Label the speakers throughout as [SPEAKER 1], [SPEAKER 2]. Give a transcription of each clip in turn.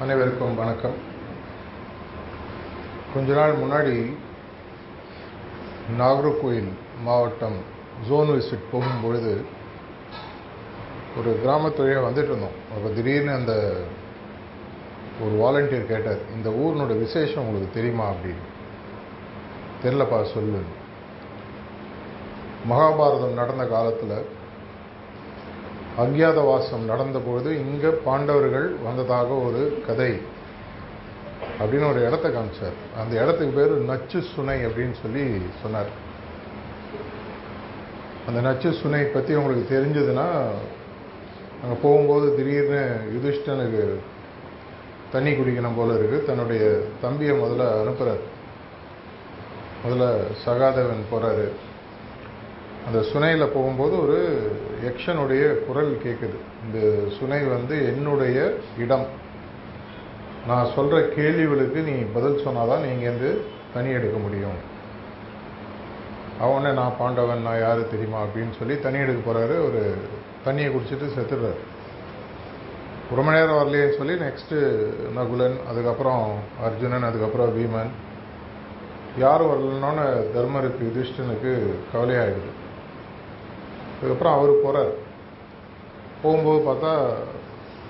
[SPEAKER 1] அனைவருக்கும் வணக்கம். கொஞ்ச நாள் முன்னாடி நாகர்கோயில் மாவட்டம் ஜோன் விசிட் போகும்பொழுது ஒரு கிராமத்துறையாக வந்துட்டு இருந்தோம். அப்போ திடீர்னு அந்த ஒரு வாலண்டியர் கேட்டார் இந்த ஊரினோட விசேஷம் உங்களுக்கு தெரியுமா? அப்படின்னு. தெரிலப்பா சொல்லு. மகாபாரதம் நடந்த காலத்தில் அக்ஞாதவாசம் நடந்தபோது இங்கே பாண்டவர்கள் வந்ததாக ஒரு கதை. அப்படின்னு ஒரு இடத்த காமிச்சார். அந்த இடத்துக்கு பேர் நச்சு சுனை அப்படின்னு சொல்லி சொன்னார். அந்த நச்சு சுனை பற்றி உங்களுக்கு தெரிஞ்சதுன்னா அங்கே போகும்போது திடீர்னு யுதிஷ்டனுக்கு தண்ணி குடிக்கணும் போல இருக்குது தன்னுடைய தம்பியை முதல்ல அனுப்புகிறார் முதல்ல சகாதேவன் போகிறாரு அந்த சுனையில் போகும்போது ஒரு யக்ஷனுடைய குரல் கேட்குது இந்த சுனை வந்து என்னுடைய இடம். நான் சொல்கிற கேள்விகளுக்கு நீ பதில் சொன்னாதான் நீ இங்கேருந்து தனி எடுக்க முடியும். அவனே நான் பாண்டவன் நான் யார் தெரியுமா? அப்படின்னு சொல்லி தண்ணி எடுக்க போகிறாரு ஒரு தண்ணியை குடிச்சிட்டு செத்துடுறாரு. ரொம்ப நேரம் வரலையேன்னு சொல்லி நெக்ஸ்ட்டு நகுலன் அதுக்கப்புறம் அர்ஜுனன் அதுக்கப்புறம் பீமன். யார் வரலன்னொன்னு தர்மருக்கு யுதிஷ்டனுக்கு கவலையாகிடுது அதுக்கப்புறம் அவர் போகிறார் போகும்போது பார்த்தா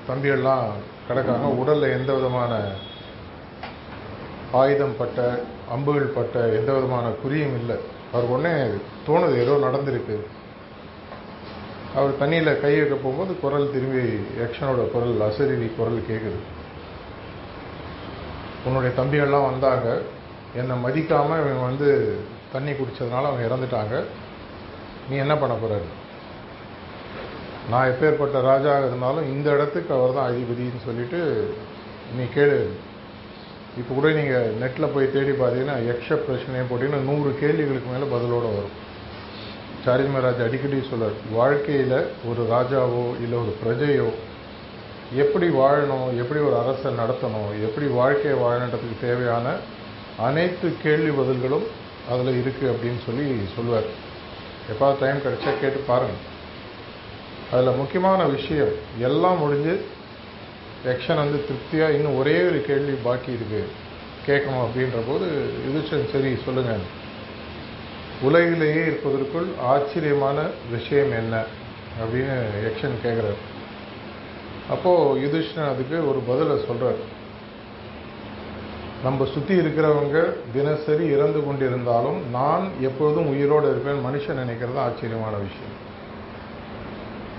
[SPEAKER 1] தம்பியெல்லாம் கிடக்காங்க உடலில் எந்த விதமான ஆயுதம் பட்ட அம்புகள் பட்ட எந்த விதமான குறியும் இல்லை. அவர் உடனே தோணுது ஏதோ நடந்திருக்கு. அவர் தண்ணியில் கை வைக்க போகும்போது குரல் திரும்பி யக்ஷனோட குரல் அசரிவி குரல் கேட்குது உன்னுடைய தம்பிகள்லாம் வந்தாங்க. என்னை மதிக்காமல் இவங்க வந்து தண்ணி குடித்ததுனால அவங்க இறந்துட்டாங்க. நீ என்ன பண்ண போகிறாரு நான் எப்பேற்பட்ட ராஜாவாக இருந்தாலும் இந்த இடத்துக்கு அவர் தான் அதிபதினு சொல்லிட்டு நீ கேளு. இப்போ கூட நீங்கள் நெட்டில் போய் தேடி பார்த்தீங்கன்னா யக்ஷ பிரச்சனையை போட்டிங்கன்னா நூறு கேள்விகளுக்கு மேலே பதிலோடு வரும். சாரிஜ் மகாராஜ் அடிக்கடி சொல்றார் வாழ்க்கையில் ஒரு ராஜாவோ இல்லை ஒரு பிரஜையோ எப்படி வாழணும் எப்படி ஒரு அரசை நடத்தணும் எப்படி வாழ்க்கையை வாழணுன்றதுக்கு தேவையான அனைத்து கேள்வி பதில்களும் அதில் இருக்குது அப்படின்னு சொல்லி சொல்லுவார். எப்போ டைம் கிடைச்சா கேட்டு பாருங்கள் அதில் முக்கியமான விஷயம் எல்லாம் முடிஞ்சு எக்ஷன் வந்து திருப்தியாக இன்னும் ஒரே ஒரு கேள்வி பாக்கி இருக்குது கேட்கணும் அப்படின்ற போது யுதிஷன் சரி சொல்லுங்கள் உலகிலேயே இருப்பதற்குள் ஆச்சரியமான விஷயம் என்ன? அப்படின்னு யக்ஷன் கேட்குறார் அப்போது யுதிஷ்ணன் அதுக்கு ஒரு பதிலை சொல்கிறார் நம்ம சுற்றி இருக்கிறவங்க தினசரி இறந்து கொண்டிருந்தாலும் நான் எப்பொழுதும் உயிரோடு இருப்பேன். மனுஷன் நினைக்கிறது ஆச்சரியமான விஷயம்.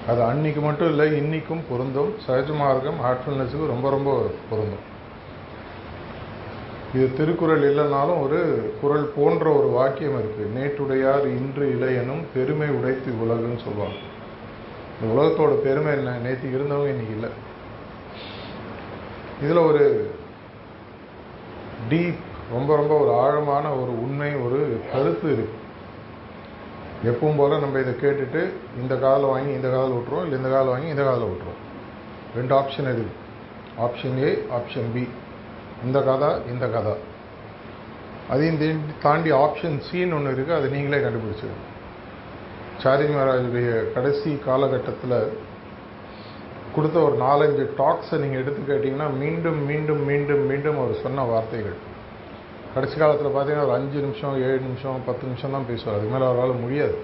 [SPEAKER 1] அது அன்னைக்கு மட்டும் இல்லை இன்னைக்கும் பொருந்தும். சகஜ மார்க்கம் ஹார்ட்ஃபுல்னஸுக்கு ரொம்ப ரொம்ப பொருந்தும். இது திருக்குறள் இல்லைனாலும் ஒரு குரல் போன்ற ஒரு வாக்கியம் இருக்கு. நேற்றுடையார் இன்று இளையனும் பெருமை உடைத்து உலகுன்னு சொல்லுவாங்க. இந்த உலகத்தோட பெருமை என்ன? நேற்று இருந்தவங்க இன்னைக்கு இல்லை. இதில் ஒரு டீப் ரொம்ப ரொம்ப ஒரு ஆழமான ஒரு உண்மை ஒரு கருத்து இருக்கு. எப்பவும் போல் நம்ம இதை கேட்டுட்டு இந்த காதில் வாங்கி இந்த காதில் விட்டுருவோம் இல்லை இந்த காதில் வாங்கி இந்த காதில் விட்டுருவோம் ரெண்டு ஆப்ஷன் இருக்குது ஆப்ஷன் ஏ ஆப்ஷன் பி இந்த கதை இந்த கதை. அதையும் தாண்டி ஆப்ஷன் சின்னு ஒன்று இருக்குது அதை நீங்களே கண்டுபிடிச்சிருங்க. சாரி மகாராஜுடைய கடைசி காலகட்டத்தில் கொடுத்த ஒரு நாலஞ்சு டாக்ஸை நீங்கள் எடுத்து கேட்டிங்கன்னா மீண்டும் மீண்டும் மீண்டும் மீண்டும் அவர் சொன்ன வார்த்தைகள். கடைசி காலத்தில் பார்த்தீங்கன்னா ஒரு அஞ்சு நிமிஷம் ஏழு நிமிஷம் பத்து நிமிஷம் தான் பேசுவார். அதுக்கு மேலே அவரால் முடியாது.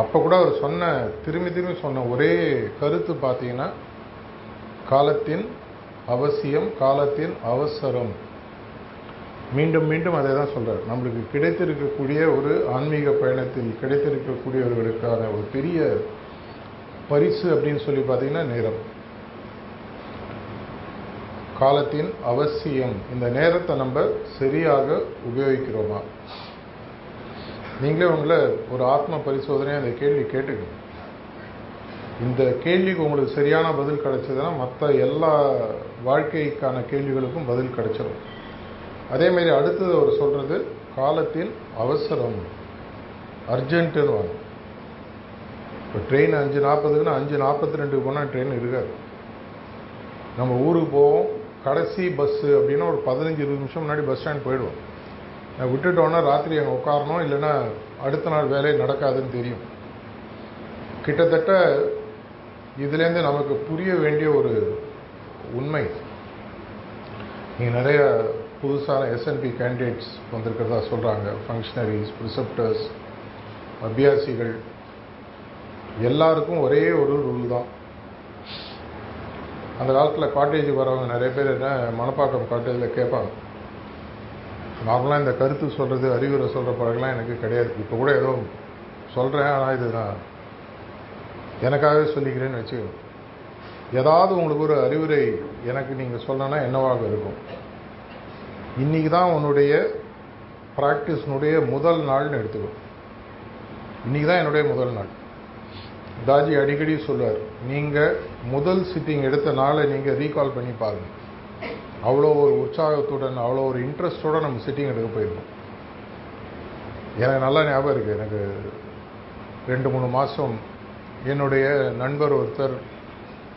[SPEAKER 1] அப்போ கூட அவர் சொன்ன திரும்பி திரும்பி சொன்ன ஒரே கருத்து பார்த்தீங்கன்னா காலத்தின் அவசியம் காலத்தின் அவசரம். மீண்டும் மீண்டும் அதை தான் சொல்கிறார் நம்மளுக்கு கிடைத்திருக்கக்கூடிய ஒரு ஆன்மீக பயணத்தில் கிடைத்திருக்கக்கூடியவர்களுக்கான ஒரு பெரிய பரிசு அப்படின்னு சொல்லி பார்த்தீங்கன்னா நேரம். காலத்தின் அவசியம். இந்த நேரத்தை நம்ம சரியாக உபயோகிக்கிறோமா? நீங்களே உங்களை ஒரு ஆத்ம பரிசோதனை அந்த கேள்வி கேட்டுக்கணும். இந்த கேள்விக்கு உங்களுக்கு சரியான பதில் கிடைச்சதுன்னா மற்ற எல்லா வாழ்க்கைக்கான கேள்விகளுக்கும் பதில் கிடைச்சிடும் அதேமாரி அடுத்தது அவர் சொல்கிறது காலத்தின் அவசரம். அர்ஜென்ட்டுன்னு வாங்க. இப்போ ட்ரெயின் அஞ்சு நாற்பதுக்குன்னா அஞ்சு நாற்பத்தி ரெண்டுக்கு போனால் ட்ரெயின் இருக்காது. நம்ம ஊருக்கு போவோம் கடைசி பஸ்ஸு அப்படின்னா ஒரு பதினஞ்சு இருபது நிமிஷம் முன்னாடி பஸ் ஸ்டாண்ட் போயிடுவோம். விட்டுட்டோன்னா ராத்திரி அங்கே உட்காரணும் இல்லைன்னா அடுத்த நாள் வேலை நடக்காதுன்னு தெரியும். கிட்டத்தட்ட இதுலேருந்து நமக்கு புரிய வேண்டிய ஒரு உண்மை. நீங்கள் நிறைய புதுசான எஸ்என்பி கேண்டிடேட்ஸ் வந்திருக்கிறதா சொல்கிறாங்க ஃபங்க்ஷனரிஸ் ரிசப்டர்ஸ் அபியாசிகள். எல்லாருக்கும் ஒரே ஒரு ரூல் தான். அந்த காலத்தில் காட்டேஜுக்கு வரவங்க நிறைய பேர் என்ன மணப்பாக்கம் காட்டேஜில் கேட்பாங்க. நார்மலாக இந்த கருத்து சொல்கிறது அறிவுரை சொல்கிற பழகலாம் எனக்கு கிடையாது. இப்போ கூட ஏதோ சொல்கிறேன் ஆனால் இது நான் எனக்காகவே சொல்லிக்கிறேன்னு வச்சு ஏதாவது உங்களுக்கு ஒரு அறிவுரை எனக்கு நீங்கள் சொல்லணும்னா என்னவாக இருக்கும்? இன்றைக்கி தான் உன்னுடைய ப்ராக்டிஸ்னுடைய முதல் நாள்னு எடுத்துக்கோ. இன்றைக்கி தான் என்னுடைய முதல் நாள். தாஜி அடிக்கடி சொல்லுவார் நீங்கள் முதல் சிட்டிங் எடுத்த நாளை நீங்கள் ரீகால் பண்ணி பாருங்கள் அவ்வளோ ஒரு உற்சாகத்துடன் அவ்வளோ ஒரு இன்ட்ரெஸ்டோடு நம்ம சிட்டிங் எடுக்க போயிருக்கோம். எனக்கு நல்லா ஞாபகம் இருக்குது எனக்கு ரெண்டு மூணு மாதம் என்னுடைய நண்பர் ஒருத்தர்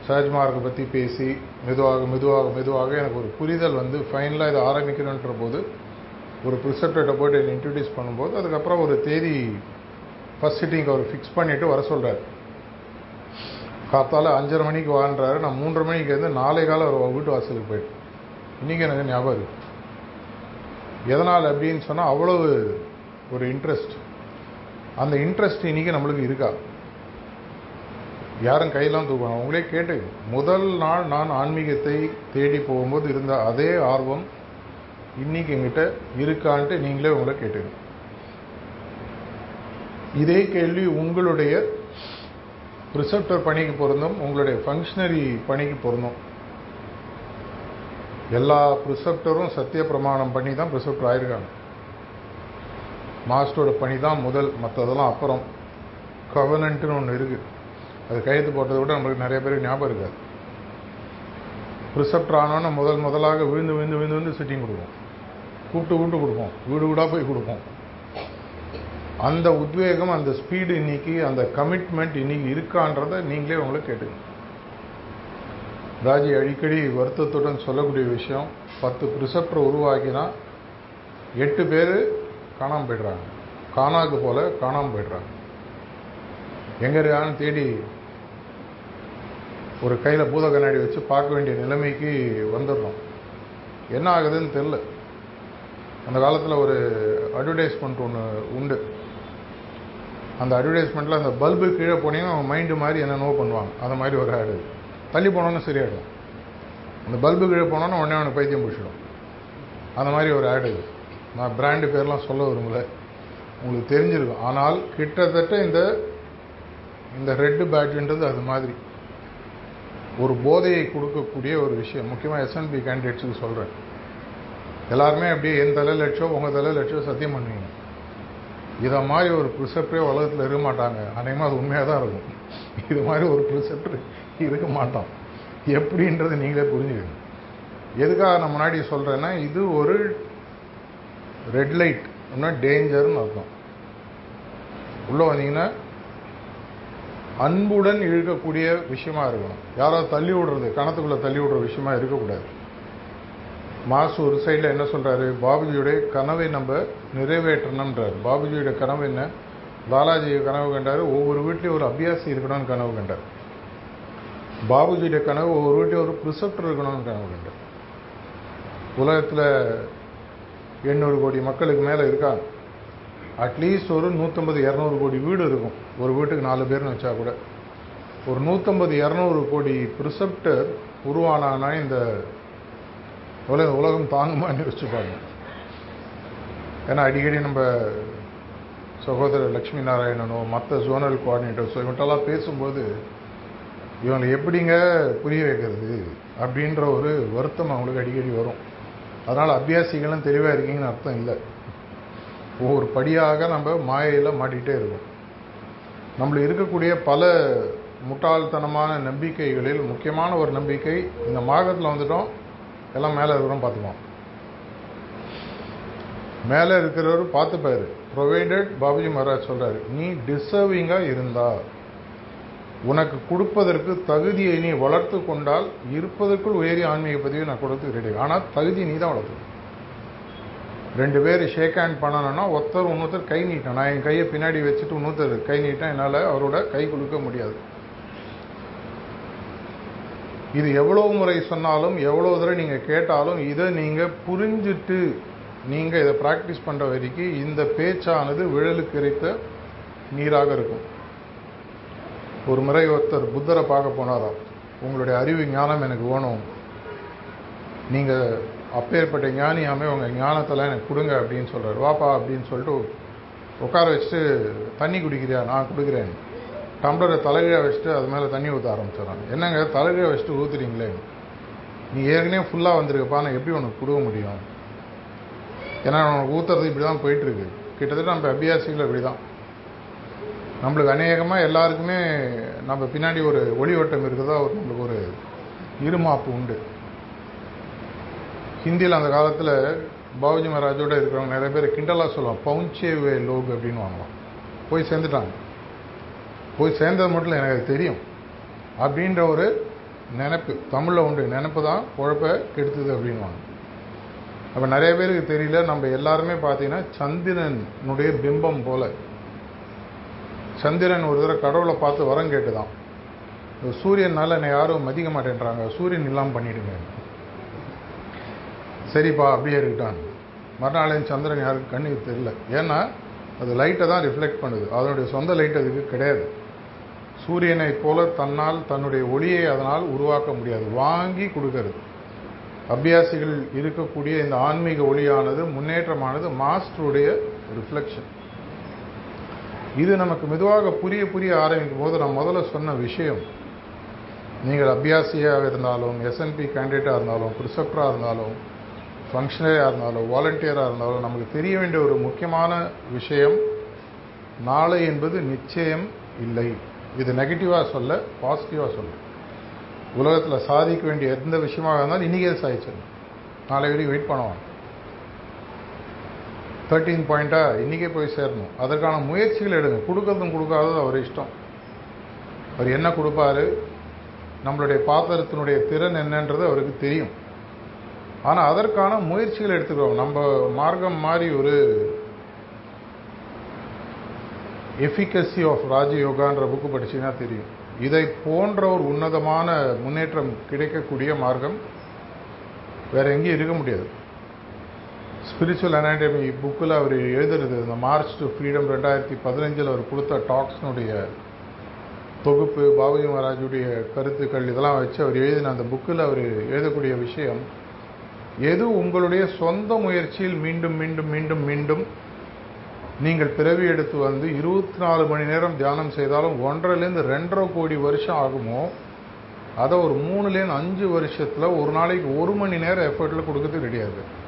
[SPEAKER 1] சஹஜ்மார்க்கை பற்றி பேசி மெதுவாக மெதுவாக மெதுவாக எனக்கு ஒரு புரிதல் வந்து ஃபைனலாக இதை ஆரம்பிக்கணுன்ற போது ஒரு ப்ரிசெப்டர்கிட்ட போய்ட்டு என்னை இன்ட்ரடியூஸ் பண்ணும்போது அதுக்கப்புறம் ஒரு தேதி ஃபஸ்ட் சிட்டிங் அவர் ஃபிக்ஸ் பண்ணிவிட்டு வர சொல்கிறார் காத்தால் அஞ்சரை மணிக்கு வாங்குறாரு நான் மூன்றரை மணிக்கு வந்து நாளை காலம் அவர் வீட்டு வாசலுக்கு போயிட்டேன் இன்றைக்கி எனக்கு ஞாபகம் இருக்குது எதனால் அப்படின்னு சொன்னால் அவ்வளவு ஒரு இன்ட்ரெஸ்ட் அந்த இன்ட்ரெஸ்ட் இன்றைக்கி நம்மளுக்கு இருக்கா? யாரும் கையெல்லாம் தூக்கணும். அவங்களே கேட்டு முதல் நாள் நான் ஆன்மீகத்தை தேடி போகும்போது இருந்த அதே ஆர்வம் இன்னைக்கு எங்கிட்ட இருக்கான்ட்டு நீங்களே உங்களை கேட்டுங்க இதே கேள்வி உங்களுடைய ப்ரிசெப்டர் பணிக்கு பொருந்தும் உங்களுடைய ஃபங்க்ஷனரி பணிக்கு பொருந்தும். எல்லா ப்ரிசெப்டரும் சத்திய பிரமாணம் பண்ணி தான் ப்ரிசெப்டர் ஆயிருக்காங்க. மாஸ்டரோட பணி தான் முதல் மற்றதெல்லாம் அப்புறம். கவனன்ட்டுன்னு ஒன்று இருக்குது அது கையெழுத்து போட்டதை விட நம்மளுக்கு நிறைய பேருக்கு ஞாபகம் இருக்காது. ப்ரிசெப்டர் ஆனோன்னு முதல் முதலாக விழுந்து விழுந்து விழுந்து விழுந்து சிட்டிங் கொடுப்போம். கூப்பிட்டு கூப்பிட்டு கொடுப்போம். வீடு வீடாக போய் கொடுப்போம். அந்த உத்வேகம் அந்த ஸ்பீடு இன்னைக்கு அந்த கமிட்மெண்ட் இன்னைக்கு இருக்கான்றதை நீங்களே உங்களை கேட்டுங்க ராஜி அடிக்கடி வருத்தத்துடன் சொல்லக்கூடிய விஷயம் பத்து ப்ரிசெப்டர் உருவாக்கினா எட்டு பேர் காணாமல் போயிடுறாங்க. காணாக்கு போல காணாமல் போயிடுறாங்க. எங்கே இருக்கான்னு தேடி ஒரு கையில் பூத கண்ணாடி வச்சு பார்க்க வேண்டிய நிலைமைக்கு வந்துடுறோம். என்ன ஆகுதுன்னு தெரில அந்த காலத்தில் ஒரு அட்வர்டைஸ்மெண்ட் ஒன்று உண்டு. அந்த அட்வர்டைஸ்மெண்ட்டில் அந்த பல்பு கீழே போனீங்கன்னா அவன் மைண்டு மாதிரி என்னென்னவோ பண்ணுவாங்க. அந்த மாதிரி ஒரு ஆடு தள்ளி போனோன்னு சரியாயிடும். அந்த பல்பு கீழே போனோன்னா உடனே அவனுக்கு பைத்தியம் பிடிச்சிடும். அந்த மாதிரி ஒரு ஆடு நான் பிராண்டு பேர்லாம் சொல்ல விரும்பல. உங்களுக்கு தெரிஞ்சிருக்கும். ஆனால் கிட்டத்தட்ட இந்த இந்த ரெட்டு பேட்ஜுன்றது அது மாதிரி. ஒரு போதையை கொடுக்கக்கூடிய ஒரு விஷயம். முக்கியமாக எஸ்என்பி கேண்டிடேட்ஸுக்கு சொல்கிறேன் எல்லாருமே அப்படியே என் தலை லட்சம் உங்கள் தலை லட்சம் சத்தியம் பண்ணுவீங்க. இதை மாதிரி ஒரு ப்ரிசெப்டே உலகத்தில் இருக்க மாட்டாங்க. அநேகமாக அது உண்மையாக தான் இருக்கும். இது மாதிரி ஒரு ப்ரிசெப்ட் இருக்க மாட்டோம் எப்படின்றது நீங்களே புரிஞ்சுக்கணும் எதுக்காக நான் முன்னாடி சொல்கிறேன்னா இது ஒரு ரெட் லைட் ஒன்றா டேஞ்சர்னு அர்த்தம். உள்ளே வந்தீங்கன்னா அன்புடன் இழுக்கக்கூடிய விஷயமா இருக்கணும். யாராவது தள்ளி விடுறது கணத்துக்குள்ளே தள்ளி விடுற விஷயமா இருக்கக்கூடாது. மாசு ஒரு சைடில் என்ன சொல்கிறாரு பாபுஜியுடைய கனவை நம்ம நிறைவேற்றணுன்றார் பாபுஜியோட கனவு என்ன? லாலாஜியை கனவு கண்டார். ஒவ்வொரு வீட்லேயும் ஒரு அபியாசி இருக்கணும்னு கனவு கண்டார். பாபுஜியோட கனவு ஒவ்வொரு வீட்லேயும் ஒரு ப்ரிசெப்டர் இருக்கணும்னு கனவு கண்டார். உலகத்தில் எண்ணூறு கோடி மக்களுக்கு மேலே இருக்காங்க அட்லீஸ்ட் ஒரு நூற்றம்பது இரநூறு கோடி வீடு இருக்கும். ஒரு வீட்டுக்கு நாலு பேர்னு வச்சா கூட. ஒரு நூற்றம்பது இரநூறு கோடி ப்ரிசெப்டர் உருவானானா இந்த உலக உலகம் தாங்குமான்னு யோசிச்சுப்பாங்க ஏன்னா அடிக்கடி நம்ம சகோதரர் லக்ஷ்மி நாராயணனோ மற்ற ஜோனல் கோஆர்டினேட்டர்ஸோ இவங்கள்ட்டெல்லாம் பேசும்போது இவங்களை எப்படிங்க புரிய வைக்கிறது அப்படின்ற ஒரு வருத்தம் அவங்களுக்கு அடிக்கடி வரும். அதனால் அபியாசிகளும் தெளிவாக இருக்கீங்கன்னு அர்த்தம் இல்லை. ஒவ்வொரு படியாக நம்ம மாயையில் மாட்டிகிட்டே இருக்கோம். நம்மளுக்கு இருக்கக்கூடிய பல முட்டாள்தனமான நம்பிக்கைகளில் முக்கியமான ஒரு நம்பிக்கை இந்த மார்க்கத்தில் வந்துட்டோம். எல்லாம் மேலே இருக்கிறோம் பார்த்துக்குவோம் மேலே இருக்கிறவர் பார்த்துப்பாரு. ப்ரொவைடட் பாபுஜி மகாராஜ் சொல்கிறாரு நீ டிசர்விங்காக இருந்தா உனக்கு கொடுப்பதற்கு தகுதியை நீ வளர்த்து கொண்டால் இருப்பதற்குள் உயரிய ஆன்மீக பதிவை நான் கொடுத்து ரெடி ஆனால் தகுதி நீ தான் வளர்த்து ரெண்டு பேர் ஷேக் ஹேண்ட் பண்ணணும்னா ஒருத்தர் இன்னொருத்தர் கை நீட்டேன் நான் என் கையை பின்னாடி வச்சுட்டு இன்னொருத்தர் கை நீட்டேன் என்னால் அவரோட கை கொடுக்க முடியாது. இது எவ்வளோ முறை சொன்னாலும் எவ்வளோ தடவை நீங்கள் கேட்டாலும் இதை நீங்கள் புரிஞ்சுட்டு நீங்கள் இதை ப்ராக்டிஸ் பண்ணுற வரைக்கும் இந்த பேச்சானது விழலுக்கு இறைத்த நீராக இருக்கும். ஒரு முறை ஒருத்தர் புத்தரை பார்க்க போனாராம் உங்களுடைய அறிவு ஞானம் எனக்கு வேணும். நீங்கள் அப்பேற்பட்ட ஞானியாமே உங்கள் ஞானத்தெல்லாம் எனக்கு கொடுங்க அப்படின்னு சொல்கிறார் வாப்பா அப்படின்னு சொல்லிட்டு உட்கார வச்சுட்டு தண்ணி குடிக்கிறியா? நான் கொடுக்குறேன். டம்ளரை தலைகீழ வச்சுட்டு அது மேலே தண்ணி ஊற்ற ஆரம்பிச்சிடறாங்க. என்னங்க தலைகீழ வச்சுட்டு ஊற்றுறீங்களே நீ ஏற்கனவே ஃபுல்லாக வந்திருக்கப்பா நான் எப்படி உனக்கு கொடுக்க முடியும்? ஏன்னா உனக்கு ஊற்றுறது இப்படி தான் போயிட்டுருக்கு. கிட்டத்தட்ட நம்ம அபியாசிகள் இப்படி தான் நம்மளுக்கு அநேகமாக எல்லாருக்குமே நம்ம பின்னாடி ஒரு ஒளி ஓட்டம் இருக்குதா ஒரு நம்மளுக்கு ஒரு இருமாப்பு உண்டு. ஹிந்தியில் அந்த காலத்தில் பாபுஜி மகாராஜோட இருக்கிறவங்க நிறைய பேர் கிண்டலாக சொல்லுவாங்க பவுன்சேவே லோக் அப்படின்னு வாங்கலாம் போய் சேர்ந்துட்டாங்க. போய் சேர்ந்தது மட்டும் இல்லை எனக்கு அது தெரியும். அப்படின்ற ஒரு நினப்பு தமிழில் உண்டு. நினப்பு தான் குழப்ப கெடுத்தது அப்படின்வாங்க அப்போ நிறைய பேருக்கு தெரியல நம்ம எல்லாருமே பார்த்தீங்கன்னா சந்திரனுடைய பிம்பம் போல். சந்திரன் ஒரு தடவை கடவுளை பார்த்து வரம் கேட்டுதான். சூரியனால் என்னை யாரும் மதிக்க மாட்டேன்றாங்க. சூரியன் இல்லாமல் பண்ணிவிடுங்க சரிப்பா அப்படியே இருக்கட்டான். மறுநாள் சந்திரன் யாருக்கு கண்ணுக்கு தெரியல. ஏன்னா அது லைட்டை தான் ரிஃப்ளெக்ட் பண்ணுது. அதனுடைய சொந்த லைட் அதுக்கு கிடையாது. சூரியனை போல தன்னால் தன்னுடைய ஒளியை அதனால் உருவாக்க முடியாது. வாங்கி கொடுக்கறது. அபியாசிகள் இருக்கக்கூடிய இந்த ஆன்மீக ஒளியானது முன்னேற்றமானது மாஸ்டருடைய ரிஃப்ளெக்ஷன் இது நமக்கு மெதுவாக புரிய புரிய ஆரம்பிக்கும் போது நான் முதல்ல சொன்ன விஷயம் நீங்கள் அபியாசியாக இருந்தாலும் எஸ்என்பி கேண்டிடேட்டாக இருந்தாலும் ப்ரிசப்டராக இருந்தாலும் ஃபங்க்ஷனரியாக இருந்தாலும் வாலண்டியராக இருந்தாலும் நமக்கு தெரிய வேண்டிய ஒரு முக்கியமான விஷயம் நாளை என்பது நிச்சயம் இல்லை. இது நெகட்டிவாக சொல்ல பாசிட்டிவாக சொல்ல. உலகத்தில் சாதிக்க வேண்டிய எந்த விஷயமாக இருந்தாலும் இன்றைக்கே சாதிச்சிடணும். நாளை வரைக்கும் வெயிட் பண்ணுவாங்க தேர்ட்டீன் பாயிண்ட்டாக இன்றைக்கே போய் சேரணும். அதற்கான முயற்சிகள் எடுங்க. கொடுக்கறதும் கொடுக்காதது அவர் இஷ்டம். அவர் என்ன கொடுப்பாரு? நம்மளுடைய பாத்திரத்தினுடைய திறன் என்னன்றது அவருக்கு தெரியும். ஆனால் அதற்கான முயற்சிகள் எடுத்துக்கிறோம் நம்ம மார்க்கம் மாதிரி ஒரு எஃபிகசி ஆஃப் ராஜயோகான்ற புக்கு படிச்சீங்கன்னா தெரியும். இதை போன்ற ஒரு உன்னதமான முன்னேற்றம் கிடைக்கக்கூடிய மார்க்கம் வேற எங்கேயும் இருக்க முடியாது. ஸ்பிரிச்சுவல் அனாடமி புக்கில் அவர் எழுதுறது இந்த மார்ச் டு ஃப்ரீடம் ரெண்டாயிரத்தி பதினஞ்சில் அவர் கொடுத்த டாக்ஸ்னுடைய தொகுப்பு பாபுஜி மகாராஜுடைய கருத்துக்கள் இதெல்லாம் வச்சு அவர் எழுதின அந்த புக்கில் அவர் எழுதக்கூடிய விஷயம் எது உங்களுடைய சொந்த முயற்சியில் மீண்டும் மீண்டும் மீண்டும் மீண்டும் நீங்கள் பிறவி எடுத்து வந்து இருபத்தி நாலு மணி நேரம் தியானம் செய்தாலும் ஒன்றரைலேருந்து ரெண்டரை கோடி வருஷம் ஆகுமோ? அதை ஒரு மூணுலேருந்து அஞ்சு வருஷத்தில் ஒரு நாளைக்கு ஒரு மணி நேரம் எஃபர்ட்டில் கொடுக்கறது கிடையாது.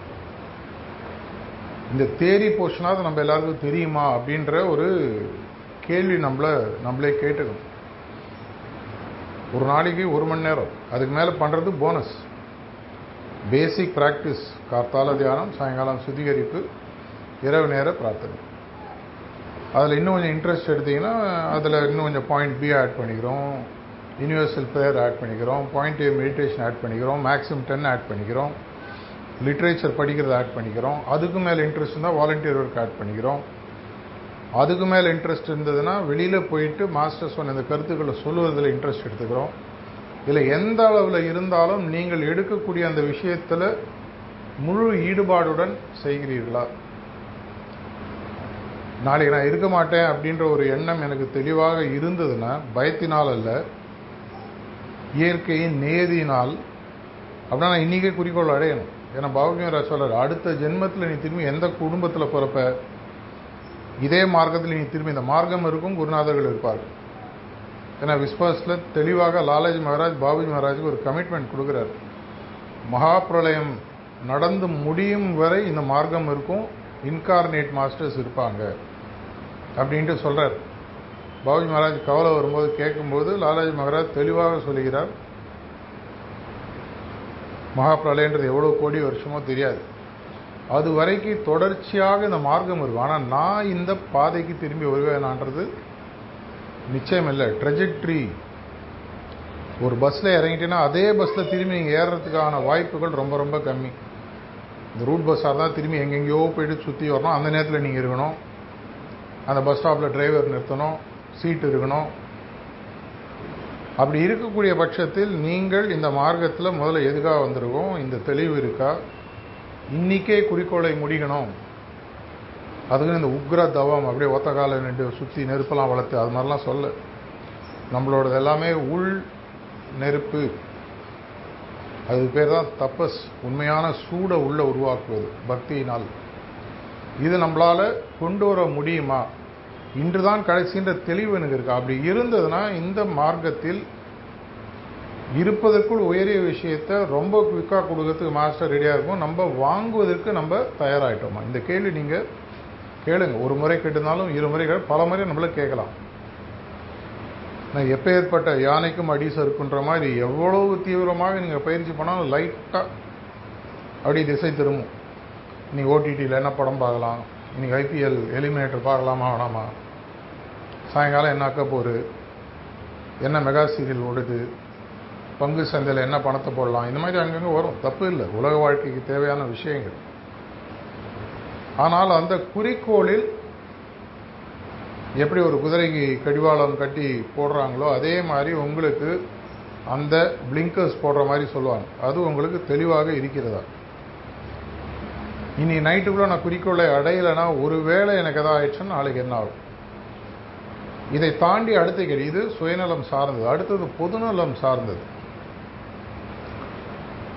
[SPEAKER 1] இந்த தேரி போர்ஷனாவது நம்ம எல்லாருக்கும் தெரியுமா அப்படின்ற ஒரு கேள்வி நம்மளை நம்மளே கேட்டுக்கணும். ஒரு நாளைக்கு ஒரு மணி நேரம். அதுக்கு மேலே பண்ணுறது போனஸ் பேசிக் ப்ராக்டிஸ் கார்த்தால தியானம் சாயங்காலம் சுத்திகரிப்பு இரவு நேர பிரார்த்தனை. அதில் இன்னும் கொஞ்சம் இன்ட்ரெஸ்ட் எடுத்திங்கன்னா அதில் இன்னும் கொஞ்சம் பாயிண்ட் பி ஆட் பண்ணிக்கிறோம். யூனிவர்சல் ப்ரேயர் ஆட் பண்ணிக்கிறோம். பாயிண்ட் ஏ மெடிடேஷன் ஆட் பண்ணிக்கிறோம். மேக்ஸிமம் டென் ஆட் பண்ணிக்கிறோம். லிட்ரேச்சர் படிக்கிறத ஆட் பண்ணிக்கிறோம். அதுக்கு மேலே இன்ட்ரெஸ்ட் இருந்தால் வாலண்டியர் ஒர்க் ஆட் பண்ணிக்கிறோம். அதுக்கு மேலே இன்ட்ரெஸ்ட் இருந்ததுன்னா வெளியில் போயிட்டு மாஸ்டர் சொன்ன இந்த கருத்துக்களை சொல்லுவதில் இன்ட்ரெஸ்ட் எடுத்துக்கிறோம். இதில் எந்த அளவில் இருந்தாலும் நீங்கள் எடுக்கக்கூடிய அந்த விஷயத்தில் முழு ஈடுபாடுடன் செய்கிறீர்களா? நாளைக்கு நான் இருக்க மாட்டேன் அப்படின்ற ஒரு எண்ணம் எனக்கு தெளிவாக இருந்ததுன்னா பயத்தினால் அல்ல இயற்கையின் நேதியினால். அப்படின்னா நான் இன்றைக்கே குறிக்கோள் அடையணும். ஏன்னா பாபுமியரா சொல்கிறார் அடுத்த ஜென்மத்தில் நீ திரும்பி எந்த குடும்பத்தில் பிறப்ப இதே மார்க்கத்தில் நீ திரும்பி இந்த மார்க்கம் இருக்கும் குருநாதர்கள் இருப்பார்கள். ஏன்னா விஸ்வாஸில் தெளிவாக லாலாஜி மகாராஜ் பாபுஜி மகாராஜுக்கு ஒரு கமிட்மெண்ட் கொடுக்குறாரு. மகா பிரளயம் நடந்து முடியும் வரை இந்த மார்க்கம் இருக்கும் இன்கார்னேட் மாஸ்டர்ஸ் இருப்பாங்க. அப்படின்ட்டு சொல்கிறார் பாபுஜி மகாராஜ் கவலை வரும்போது கேட்கும்போது லாலாஜி மகாராஜ் தெளிவாக சொல்கிறார் மகாபிரளயன்றது எவ்வளோ கோடி வருஷமோ தெரியாது. அது வரைக்கும் தொடர்ச்சியாக இந்த மார்க்கம் இருக்கும் ஆனால் நான் இந்த பாதைக்கு திரும்பி வருவேனான்றது நிச்சயம் இல்லை. ட்ரெஜெக்ட்ரி ஒரு பஸ்ஸில் இறங்கிட்டேன்னா அதே பஸ்ஸில் திரும்பி நீங்கள் ஏறுறதுக்கான வாய்ப்புகள் ரொம்ப ரொம்ப கம்மி. இந்த ரூட் பஸ்ஸாக தான் திரும்பி எங்கெங்கேயோ போயிட்டு சுற்றி வரணும். அந்த நேரத்தில் நீங்கள் இருக்கணும். அந்த பஸ் ஸ்டாப்பில் டிரைவர் நிறுத்தணும் சீட் இருக்கணும். அப்படி இருக்கக்கூடிய பட்சத்தில் நீங்கள் இந்த மார்க்கத்தில் முதல்ல எதுக்காக வந்திருக்கோம்? இந்த தெளிவு இருக்கா? இன்றைக்கே குறிக்கோளை முடிக்கணும். அதுக்கு இந்த உக்ர தவம் அப்படியே ஒத்த கால நின்று சுற்றி நெருப்பெல்லாம் வளர்த்து அது மாதிரிலாம் சொல்ல. நம்மளோடது எல்லாமே உள் நெருப்பு. அது பேர் தான் தப்பஸ் உண்மையான சூடை உள்ளே உருவாக்குவது பக்தியினால். இது நம்மளால் கொண்டு வர முடியுமா? இன்று தான் கடைசின்ற தெளிவு எனக்கு இருக்கு? அப்படி இருந்ததுன்னா இந்த மார்க்கத்தில் இருப்பதற்குள் உயரிய விஷயத்தை ரொம்ப குவிக்காக கொடுக்கறதுக்கு மாஸ்டர் ரெடியாக இருக்கும். நம்ம வாங்குவதற்கு நம்ம தயாராகிட்டோமா இந்த கேள்வி நீங்கள் கேளுங்க. ஒரு முறை கேட்டிருந்தாலும் இரு முறை பல முறை நம்மள கேட்கலாம். நான் எப்போ ஏற்பட்ட யானைக்கும் அடி இருக்குன்ற மாதிரி எவ்வளவு தீவிரமாக நீங்கள் பயிற்சி பண்ணாலும் லைட்டாக அப்படி திசை திரும்பும். நீ ஓடிடியில் என்ன படம் பார்க்கலாம்? இன்றைக்கி ஐபிஎல் எலிமினேட்டர் பார்க்கலாமா வேணாமா? சாயங்காலம் என்ன ஆக்க போரு என்ன மெகா சீரியல் ஓடுது? பங்கு சந்தையில் என்ன பணத்தை போடலாம்? இந்த மாதிரி அங்கங்கே வரும். தப்பு இல்லை. உலக வாழ்க்கைக்கு தேவையான விஷயங்கள். ஆனால் அந்த குறிக்கோளில் எப்படி ஒரு குதிரைக்கு கடிவாளம் கட்டி போடுறாங்களோ அதே மாதிரி உங்களுக்கு அந்த பிளிங்கர்ஸ் போடுற மாதிரி சொல்லுவாங்க. அது உங்களுக்கு தெளிவாக இருக்கிறதா? இனி நைட்டுக்குள்ளே நான் குறிக்கோளை அடையலைன்னா ஒருவேளை எனக்கு எதாவது ஆயிடுச்சுன்னா நாளைக்கு என்ன ஆகும்? இதை தாண்டி அடுத்த கேள்வி இது சுயநலம் சார்ந்தது. அடுத்தது பொதுநலம் சார்ந்தது.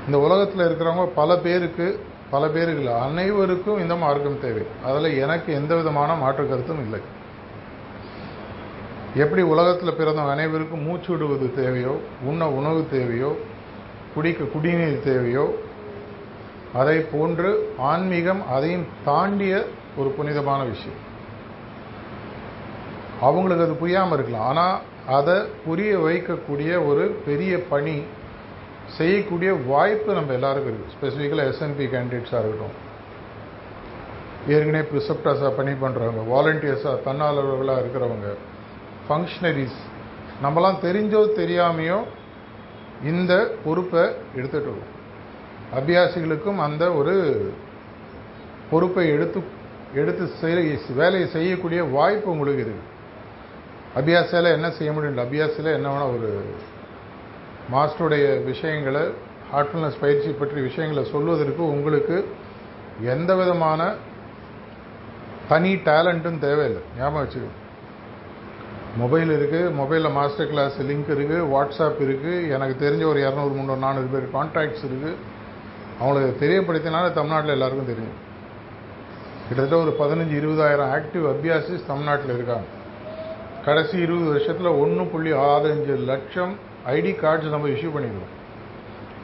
[SPEAKER 1] இந்த உலகத்தில் இருக்கிறவங்க பல பேருக்கு பல பேருக்கு இல்லை அனைவருக்கும் இந்த மார்க்கம் தேவை. அதில் எனக்கு எந்த விதமான மாற்று கருத்தும் இல்லை. எப்படி உலகத்தில் பிறந்தவங்க அனைவருக்கும் மூச்சு விடுவது தேவையோ உண்ண உணவு தேவையோ குடிக்க குடிநீர் தேவையோ அதை போன்று ஆன்மீகம் அதையும் தாண்டிய ஒரு புனிதமான விஷயம். அவங்களுக்கு அது புரியாமல் இருக்கலாம். ஆனால் அதை புரிய வைக்கக்கூடிய ஒரு பெரிய பணி செய்யக்கூடிய வாய்ப்பு நம்ம எல்லாருக்கும் இருக்குது ஸ்பெசிஃபிக்கலாக எஸ்என்பி கேண்டிடேட்ஸாக இருக்கட்டும். ஏற்கனவே ப்ரிசப்டர்ஸாக பணி பண்ணுறவங்க வாலண்டியர்ஸாக தன்னார்வர்களாக இருக்கிறவங்க ஃபங்க்ஷனரிஸ் நம்மலாம் தெரிஞ்சோ தெரியாமையோ இந்த பொறுப்பை எடுத்துகிட்டு இருக்கோம் அபியாசிகளுக்கும் அந்த ஒரு பொறுப்பை எடுத்து எடுத்து செய் வேலையை செய்யக்கூடிய வாய்ப்பு உங்களுக்கு இருக்குது. அபியாசியில் என்ன செய்ய முடியும்? அபியாசியில் என்ன வேணால் ஒரு மாஸ்டருடைய விஷயங்களை ஹார்ட்ஃபுல்னஸ் பயிற்சி பற்றி விஷயங்களை சொல்வதற்கு உங்களுக்கு எந்த விதமான தனி டேலண்ட்டும் தேவையில்லை. ஞாபகம் வச்சுக்கோ. மொபைல் இருக்குது மொபைலில் மாஸ்டர் கிளாஸ் லிங்க் இருக்குது வாட்ஸ்அப் இருக்குது எனக்கு தெரிஞ்ச ஒரு இரநூறு முந்நூறு நானூறு பேர் கான்டாக்ட்ஸ் இருக்குது அவங்களுக்கு தெரியப்படுத்தினால தமிழ்நாட்டில் எல்லாருக்கும் தெரியும். கிட்டத்தட்ட ஒரு பதினஞ்சு இருபதாயிரம் ஆக்டிவ் அபியாசிஸ் தமிழ்நாட்டில் இருக்காங்க. கடைசி இருபது வருஷத்தில் ஒன்று புள்ளி ஆறஞ்சு லட்சம் ஐடி கார்ட்ஸ் நம்ம இஷ்யூ பண்ணிடுவோம்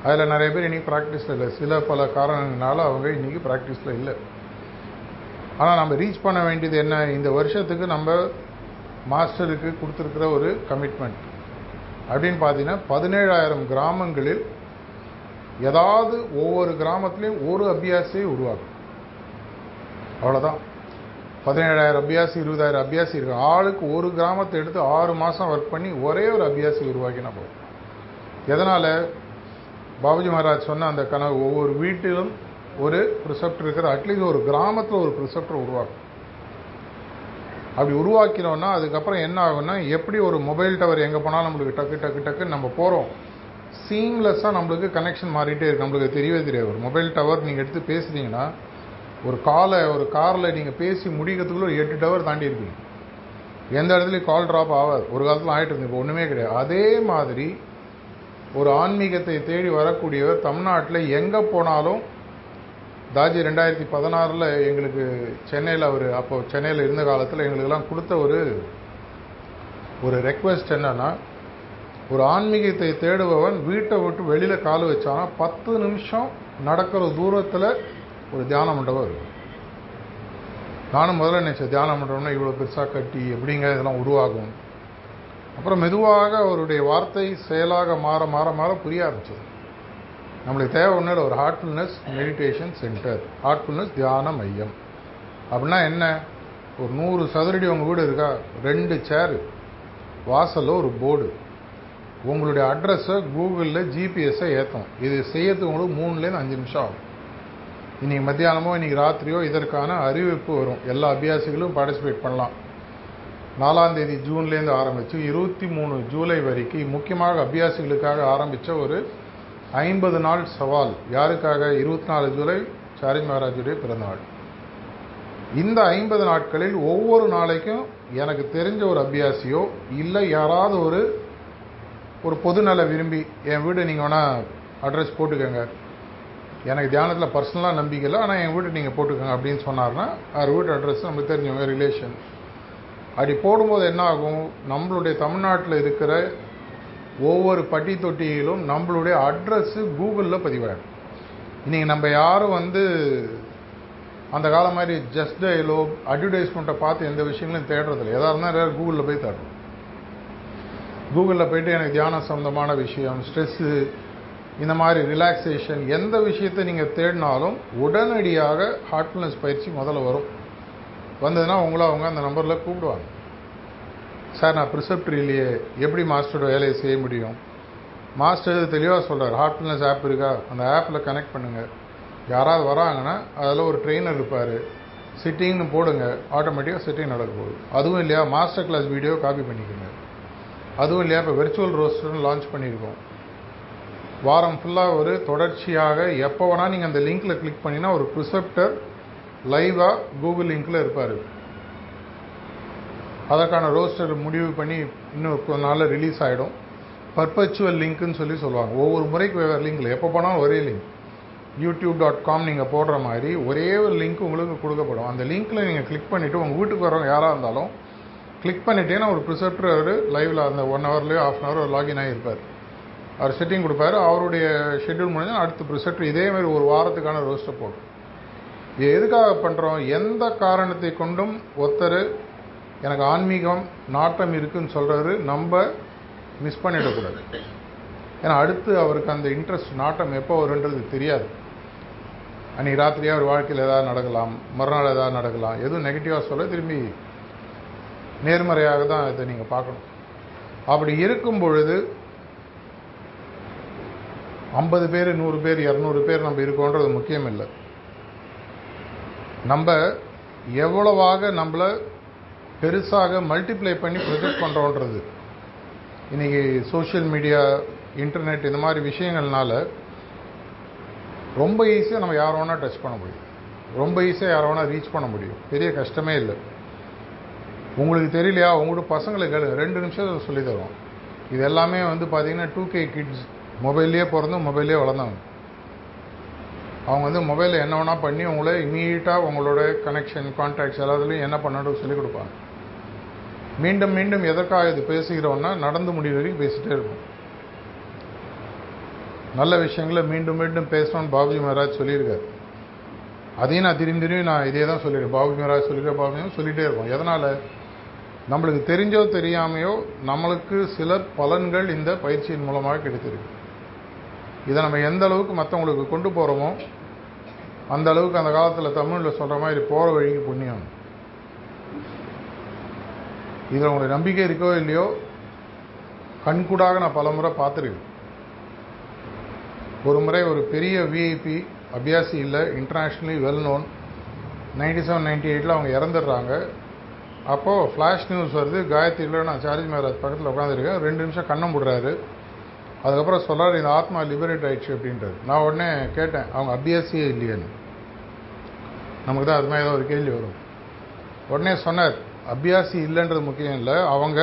[SPEAKER 1] அதில் நிறைய பேர் இன்றைக்கி ப்ராக்டிஸில் இல்லை. சில பல காரணங்களால அவங்க இன்றைக்கி ப்ராக்டிஸில் இல்லை. ஆனால் நம்ம ரீச் பண்ண வேண்டியது என்ன? இந்த வருஷத்துக்கு நம்ம மாஸ்டருக்கு கொடுத்துருக்கிற ஒரு கமிட்மெண்ட் அப்படின்னு பார்த்தீங்கன்னா பதினேழாயிரம் கிராமங்களில் ஏதாவது ஒவ்வொரு கிராமத்துலேயும் ஒரு அபியாசியை உருவாக்கும். அவ்வளோதான் பதினேழாயிரம் அபியாசி இருபதாயிரம் அபியாசி இருக்கு ஆளுக்கு ஒரு கிராமத்தை எடுத்து ஆறு மாதம் ஒர்க் பண்ணி ஒரே ஒரு அபியாசி உருவாக்கினா போதும். எதனால்? பாபுஜி மகாராஜ் சொன்ன அந்த கனவு ஒவ்வொரு வீட்டிலும் ஒரு ப்ரிசெப்டர் இருக்கிற அட்லீஸ்ட் ஒரு கிராமத்தில் ஒரு ப்ரிசெப்டர் உருவாக்கும். அப்படி உருவாக்கினோன்னா அதுக்கப்புறம் என்ன ஆகும்னா எப்படி ஒரு மொபைல் டவர் எங்கே போனாலும் நம்மளுக்கு டக்கு டக்கு டக்குன்னு நம்ம போகிறோம் சீம்லெஸ்ஸாக நம்மளுக்கு கனெக்ஷன் மாறிட்டே இருக்கு. நம்மளுக்கு தெரியவே தெரியாது. ஒரு மொபைல் டவர் நீங்கள் எடுத்து பேசுனீங்கன்னா ஒரு காலை ஒரு காரில் நீங்கள் பேசி முடிக்கிறதுக்குள்ள ஒரு எட்டு டவர் தாண்டி இருப்பீங்க எந்த இடத்துலையும் கால் ட்ராப் ஆகாது. ஒரு காலத்தில் ஆகிட்டு இருந்தது. இப்போ ஒன்றுமே கிடையாது. அதே மாதிரி ஒரு ஆன்மீகத்தை தேடி வரக்கூடியவர் தமிழ்நாட்டில் எங்கே போனாலும் தாஜி ரெண்டாயிரத்தி பதினாறில் எங்களுக்கு சென்னையில் அவர் அப்போ சென்னையில் இருந்த காலத்தில் எங்களுக்கெல்லாம் கொடுத்த ஒரு ஒரு ரெக்வெஸ்ட் என்னன்னா ஒரு ஆன்மீகத்தை தேடுபவன் வீட்டை விட்டு வெளியில் கால் வச்சானா பத்து நிமிஷம் நடக்கிற தூரத்தில் ஒரு தியான மண்டபம் இருக்கும் நானும் முதல்ல நினச்சேன் தியான மண்டபம்னா இவ்வளோ பெருசாக கட்டி எப்படிங்க இதெல்லாம் உருவாகும்? அப்புறம் மெதுவாக அவருடைய வார்த்தை செயலாக மாற மாற மாற புரிய ஆரம்பிச்சது. நம்மளுக்கு தேவை ஒன்றும் ஒரு ஹார்ட்ஃபுல்னஸ் மெடிடேஷன் சென்டர் ஹார்ட்ஃபுல்னஸ் தியான மையம். அப்படின்னா என்ன? ஒரு நூறு சதுரடி உங்கள் வீடு இருக்கா? ரெண்டு சேரு வாசலில் ஒரு போர்டு உங்களுடைய அட்ரஸை கூகுளில் ஜிபிஎஸ்ஸை ஏற்றும் இது செய்யறதுக்கு உங்களுக்கு மூணுலேருந்து அஞ்சு நிமிஷம் ஆகும். இன்றைக்கி மத்தியானமோ இன்றைக்கி ராத்திரியோ இதற்கான அறிவிப்பு வரும். எல்லா அபியாசிகளும் பார்ட்டிசிபேட் பண்ணலாம். நாலாந்தேதி ஜூன்லேருந்து ஆரம்பித்து இருபத்தி மூணு ஜூலை வரைக்கும் முக்கியமாக அபியாசிகளுக்காக ஆரம்பித்த ஒரு ஐம்பது நாள் சவால். யாருக்காக? இருபத்தி நாலு ஜூலை சாரி மகாராஜுடைய பிறந்தநாள். இந்த ஐம்பது நாட்களில் ஒவ்வொரு நாளைக்கும் எனக்கு தெரிஞ்ச ஒரு அபியாசியோ இல்லை யாராவது ஒரு ஒரு பொதுநல விரும்பி என் வீடு நீங்கள் வேணால் அட்ரஸ் போட்டுக்கோங்க. எனக்கு தியானத்தில் பர்சனலாக நம்பிக்கை இல்லை ஆனால் என் வீட்டு நீங்கள் போட்டுக்கோங்க அப்படின்னு சொன்னார்னா அவர் வீட்டு அட்ரஸ் நமக்கு தெரிஞ்சவங்க ரிலேஷன் அப்படி போடும்போது என்ன ஆகும்? நம்மளுடைய தமிழ்நாட்டில் இருக்கிற ஒவ்வொரு பட்டி தொட்டியிலும் நம்மளுடைய அட்ரஸ்ஸு கூகுளில் பதிவாயிடும். இன்றைக்கி நம்ம யாரும் வந்து அந்த காலம் மாதிரி ஜஸ்ட் டைலோ அட்வர்டைஸ்மெண்ட்டை பார்த்து எந்த விஷயங்களையும் தேடுறதில்ல. எதாக இருந்தால் கூகுளில் போய் தேடுறோம் கூகுளில் போயிட்டு எனக்கு தியானம் சம்மந்தமான விஷயம் ஸ்ட்ரெஸ்ஸு இந்த மாதிரி ரிலாக்ஸேஷன் எந்த விஷயத்தை நீங்கள் தேடினாலும் உடனடியாக ஹார்ட்ஃபுல்னஸ் பயிற்சி முதல்ல வரும். வந்ததுன்னா உங்களை அவங்க அந்த நம்பரில் கூப்பிடுவாங்க. சார் நான் ப்ரிசெப்டர் இல்லையே எப்படி மாஸ்டரோட வேலையை செய்ய முடியும்? மாஸ்டர் தெளிவாக சொல்கிறார் ஹார்ட்ஃபுல்னஸ் ஆப் இருக்கா? அந்த ஆப்பில் கனெக்ட் பண்ணுங்கள் யாராவது வராங்கன்னா அதில் ஒரு ட்ரெயினர் இருப்பார். சிட்டிங்னு போடுங்க. ஆட்டோமேட்டிக்காக சிட்டிங் நடக்க போகுது. அதுவும் இல்லையா? மாஸ்டர் கிளாஸ் வீடியோ காப்பி பண்ணிக்கோங்க. அதுவும் இல்லையா இப்போ விர்ச்சுவல் ரோஸ்டர்னு லான்ச் பண்ணியிருக்கோம். வாரம் ஃபுல்லாக ஒரு தொடர்ச்சியாக எப்போ வேணால் நீங்கள் அந்த லிங்க்கில் கிளிக் பண்ணினா ஒரு ப்ரிசெப்டர் லைவாக கூகுள் லிங்க்கில் இருப்பார். அதற்கான ரோஸ்டர் முடிவு பண்ணி இன்னும் கொஞ்ச நாளில் ரிலீஸ் ஆகிடும் பர்பச்சுவல் லிங்க்குன்னு சொல்லி சொல்லுவாங்க. ஒவ்வொரு முறைக்கு வேறு லிங்க்கில் எப்போ போனாலும் ஒரே லிங்க் யூடியூப் டாட் காம் நீங்கள் போடுற மாதிரி ஒரே ஒரு லிங்க் உங்களுக்கு கொடுக்கப்படும். அந்த லிங்க்கில் நீங்கள் கிளிக் பண்ணிவிட்டு உங்கள் வீட்டுக்கு வரவங்க யாராக இருந்தாலும் கிளிக் பண்ணிட்டேன்னா ஒரு ப்ரிசெப்டர் அவர் லைவில் அந்த ஒன் ஹவர்லேயோ ஆஃப் அன் ஹவர் லாகின் ஆகியிருப்பார் அவர் செட்டிங் கொடுப்பாரு. அவருடைய ஷெட்யூல் முடிஞ்சால் அடுத்த ப்ரிசெப்டர் இதே மாதிரி ஒரு வாரத்துக்கான ரோஸ்ட்டை போடும். இது எதுக்காக பண்ணுறோம் எந்த காரணத்தை கொண்டும் ஒருத்தர் எனக்கு ஆன்மீகம் நாட்டம் இருக்குன்னு சொல்கிறது நம்ம மிஸ் பண்ணிடக்கூடாது. ஏன்னா அடுத்து அவருக்கு அந்த இன்ட்ரெஸ்ட் நாட்டம் எப்போ வருன்றது தெரியாது. அன்றைக்கி ராத்திரியாக அவர் வாழ்க்கையில் ஏதாவது நடக்கலாம் மறுநாள் ஏதாவது நடக்கலாம் எதுவும் நெகட்டிவாக சொல்ல திரும்பி நேர்மறையாக தான் இதை நீங்கள் பார்க்கணும். அப்படி இருக்கும் பொழுது ஐம்பது பேர் நூறு பேர் இரநூறு பேர் நம்ம இருக்கோன்றது முக்கியம் இல்லை. நம்ம எவ்வளவாக நம்மளை பெருசாக மல்டிப்ளை பண்ணி ப்ரொஜெக்ட் பண்ணுறோன்றது இன்றைக்கி சோஷியல் மீடியா இன்டர்நெட் இந்த மாதிரி விஷயங்கள்னால ரொம்ப ஈஸியாக நம்ம யாரோனா வேணால் டச் பண்ண முடியும். ரொம்ப ஈஸியாக யாரை வேணால் ரீச் பண்ண முடியும். பெரிய கஷ்டமே இல்லை. உங்களுக்கு தெரியலையா? உங்களோட பசங்களை கேளுங்க ரெண்டு நிமிஷம் சொல்லி தருவோம். இது எல்லாமே வந்து பார்த்தீங்கன்னா டூ கே கிட்ஸ் மொபைல்லையே பிறந்து மொபைல்லே வளர்ந்தாங்க அவங்க வந்து மொபைலில் என்ன வேணால் பண்ணி உங்களை இமீடியட்டாக உங்களோட கனெக்ஷன் கான்டாக்ட்ஸ் எல்லாத்துலேயும் என்ன பண்ணணும் சொல்லிக் கொடுப்பாங்க. மீண்டும் மீண்டும் எதற்காக இது பேசுகிறோன்னா நடந்து முடிவு வரைக்கும் பேசிகிட்டே இருக்கும் நல்ல விஷயங்களை மீண்டும் மீண்டும் பேசணும்னு பாபுஜி மகாராஜ் சொல்லியிருக்காரு. அதையும் நான் திரும்பி திரும்பி நான் இதே தான் சொல்லியிருக்கேன் பாபுஜி மகாராஜ் சொல்லியிருக்கேன் பாபுஜி சொல்லிகிட்டே இருக்கும் எதனால்? நம்மளுக்கு தெரிஞ்சோ தெரியாமையோ நம்மளுக்கு சில பலன்கள் இந்த பயிற்சியின் மூலமாக கிடைத்திருக்கு. இதை நம்ம எந்த அளவுக்கு மற்றவங்களுக்கு கொண்டு போகிறோமோ அந்த அளவுக்கு அந்த காலத்தில் தமிழில் சொல்கிற மாதிரி போகிற வழிக்கு புண்ணியம். இதில் உங்களுக்கு நம்பிக்கை இருக்கோ இல்லையோ கண்கூடாக நான் பல முறை பார்த்துருக்கேன். ஒரு முறை ஒரு பெரிய விஐபி அபியாசி இல்லை internationally well known ninety seven ninety எயிட்டில் அவங்க இறந்துடுறாங்க. அப்போது ஃப்ளாஷ் நியூஸ் வருது காயத்ரியில் நான் சார்ஜ் மகாராஜ் பக்கத்தில் உட்காந்துருக்கேன் ரெண்டு நிமிஷம் கண்ணம் போடுறாரு அதுக்கப்புறம் சொல்கிறார் இந்த ஆத்மா லிபரேட் ஆயிடுச்சு அப்படின்றது நான் உடனே கேட்டேன் அவங்க அபியாசியே இல்லையேன்னு. நமக்கு தான் அது மாதிரி ஏதோ ஒரு கேள்வி வரும். உடனே சொன்னார் அபியாசி இல்லைன்றது முக்கியம் இல்லை. அவங்க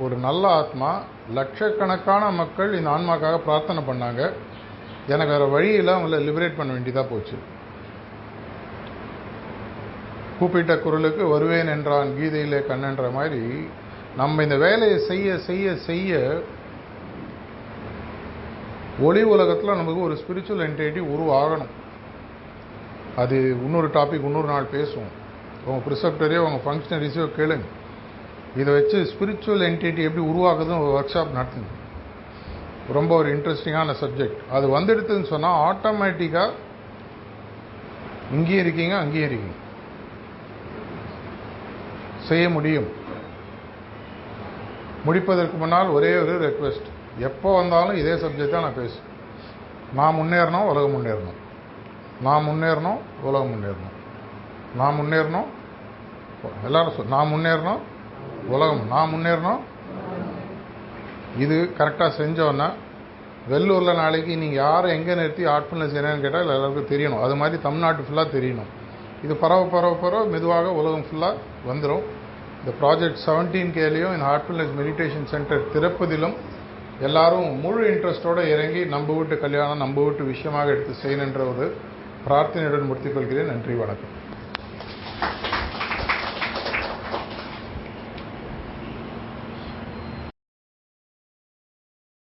[SPEAKER 1] ஒரு நல்ல ஆத்மா லட்சக்கணக்கான மக்கள் இந்த ஆன்மாக்காக பிரார்த்தனை பண்ணாங்க. எனக்கு வேறு வழியில் அவங்கள லிபரேட் பண்ண வேண்டியதாக போச்சு. கூப்பிட்ட குரலுக்கு வருவேன் என்றான் கீதையிலே கண்ணன்ற மாதிரி. நம்ம இந்த வேலையை செய்ய செய்ய செய்ய ஒளி உலகத்தில் நமக்கு ஒரு ஸ்பிரிச்சுவல் என்டைட்டி உருவாகணும். அது இன்னொரு டாபிக் இன்னொரு நாள் பேசுவோம். உங்கள் ப்ரிசப்டரையோ உங்கள் ஃபங்க்ஷனரிஸையோ கேளுங்க. இதை வச்சு ஸ்பிரிச்சுவல் என்டிட்டி எப்படி உருவாக்குதுன்னு ஒரு ஒர்க் ஷாப் நடத்துங்க. ரொம்ப ஒரு இன்ட்ரெஸ்டிங்கான சப்ஜெக்ட் அது வந்துடுதுன்னு சொன்னால் ஆட்டோமேட்டிக்காக இங்கேயும் இருக்கீங்க அங்கேயும் இருக்கீங்க. செய்ய முடியும். முடிப்பதற்கு முன்னால் ஒரே ஒரு ரெக்வெஸ்ட் எப்போ வந்தாலும் இதே சப்ஜெக்ட் தான் நான் பேசுவேன். நான் முன்னேறணும் உலகம் முன்னேறணும். நான் முன்னேறணும் உலகம் முன்னேறணும். நான் முன்னேறணும் எல்லாரும் நான் முன்னேறணும் உலகம். நான் முன்னேறணும். இது கரெக்டாக செஞ்சோன்னா வெள்ளூரில் நாளைக்கு நீங்கள் யாரை எங்கே நிறுத்தி ஹார்ட்ஃபுல்னஸ் என்னன்னு கேட்டால் எல்லாருக்கும் தெரியணும். அது மாதிரி தமிழ்நாட்டு ஃபுல்லாக தெரியணும். இது பரவ பரவ பரவ மெதுவாக உலகம் ஃபுல்லாக வந்துடும் இந்த ப்ராஜெக்ட் செவன்டீன் கேலையும் இந்த ஹார்ட்ஃபுல்னஸ் மெடிடேஷன் சென்டர் திறப்பதிலும் எல்லாரும் முழு இன்ட்ரெஸ்டோடு இறங்கி நம்ம வீட்டு கல்யாணம் நம்ம வீட்டு விஷயமாக எடுத்து செய்யணுன்ற ஒரு பிரார்த்தனையுடன் முடித்துக்கொள்கிறேன் நன்றி வணக்கம்.